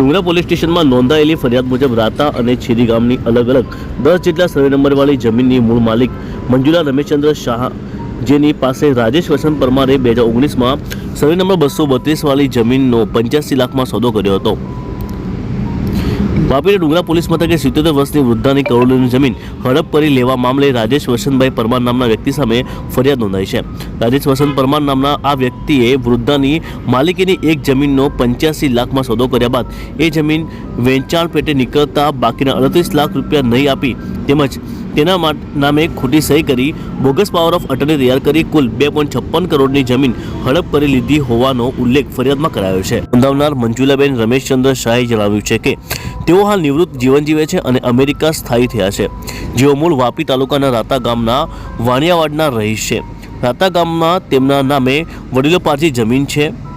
ડુંગરા police સ્ટેશનમાં નોંધાયેલી ફરિયાદ મુજબ રાતા અને છેદી ગામની અલગ અલગ દસ જેટલા સર્વે નંબરવાળી જમીનની મૂળ માલિક મંજુલા રમેશચંદ્ર શાહ, જેની પાસે રાજેશ વસંત પરમારે બે હજાર ઓગણીસમાં સર્વે નંબર બસો બત્રીસવાળી જમીનનો પંચ્યાસી લાખમાં સોદો કર્યો હતો. વાપીના ડુંગરા પોલીસ મથકે સિત્યોતેર વર્ષની વૃદ્ધાની કરોડોની જમીન હડપ કરી લેવા મામલે રાજેશ વસંતભાઈ પરમાર નામના વ્યક્તિ સામે ફરિયાદ નોંધાઈ છે. રાજેશ વસંત પરમાર નામના આ વ્યક્તિએ વૃદ્ધાની માલિકીની એક જમીનનો પંચ્યાસી લાખમાં સોદો કર્યા બાદ એ જમીન વેચાણ પેટે નીકળતા બાકીના અડત્રીસ લાખ રૂપિયા નહીં આપી તેમજ તેના નામે ખોટી સહી કરી બોગસ પાવર ઓફ અટર્ની તૈયાર કરી કુલ બે પોઈન્ટ છપ્પન કરોડની જમીન હડપ કરી લીધી હોવાનો ઉલ્લેખ ફરિયાદમાં કરાયો છે. નોંધાવનાર મંજુલાબેન રમેશચંદ્ર શાહે જણાવ્યું છે કે તેઓ હાલ નિવૃત્ત જીવન જીવે છે અને અમેરિકા સ્થાયી થયા છે. જેઓ મૂળ વાપી તાલુકાના રાતા ગામના વાણિયાવાડના રહીશ છે. રાતા ગામમાં તેમના નામે વડીલો પાર્ટી જમીન છે.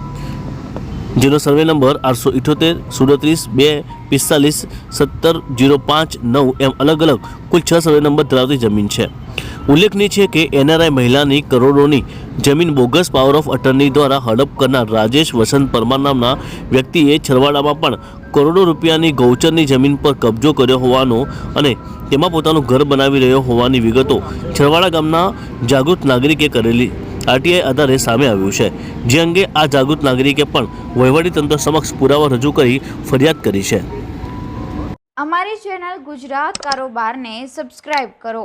જેનો સર્વે નંબર આઠસો ઇઠોતેર, સુડત્રીસ, બે, પિસ્તાલીસ, સત્તર, જીરો પાંચ, નવ એમ અલગ અલગ કુલ છ સર્વે નંબર ધરાવતી જમીન છે. ઉલ્લેખનીય છે કે એનઆરઆઈ મહિલાની કરોડોની જમીન બોગસ પાવર ઓફ અટર્ની દ્વારા હડપ કરનાર રાજેશ વસંત પરમાર નામના વ્યક્તિએ છરવાડામાં પણ કરોડો રૂપિયાની ગૌચરની જમીન પર કબજો કર્યો હોવાનો અને તેમાં પોતાનું ઘર બનાવી રહ્યો હોવાની વિગતો છરવાડા ગામના જાગૃત નાગરિકે કરેલી આરટીઆઈ આધારે સામે આવ્યું છે. જે અંગે આ જાગૃત નાગરિકે પણ વહીવટીતંત્ર સમક્ષ પુરાવા રજૂ કરી ફરિયાદ કરી છે. અમારી ચેનલ ગુજરાત કારોબારને સબસ્ક્રાઇબ કરો.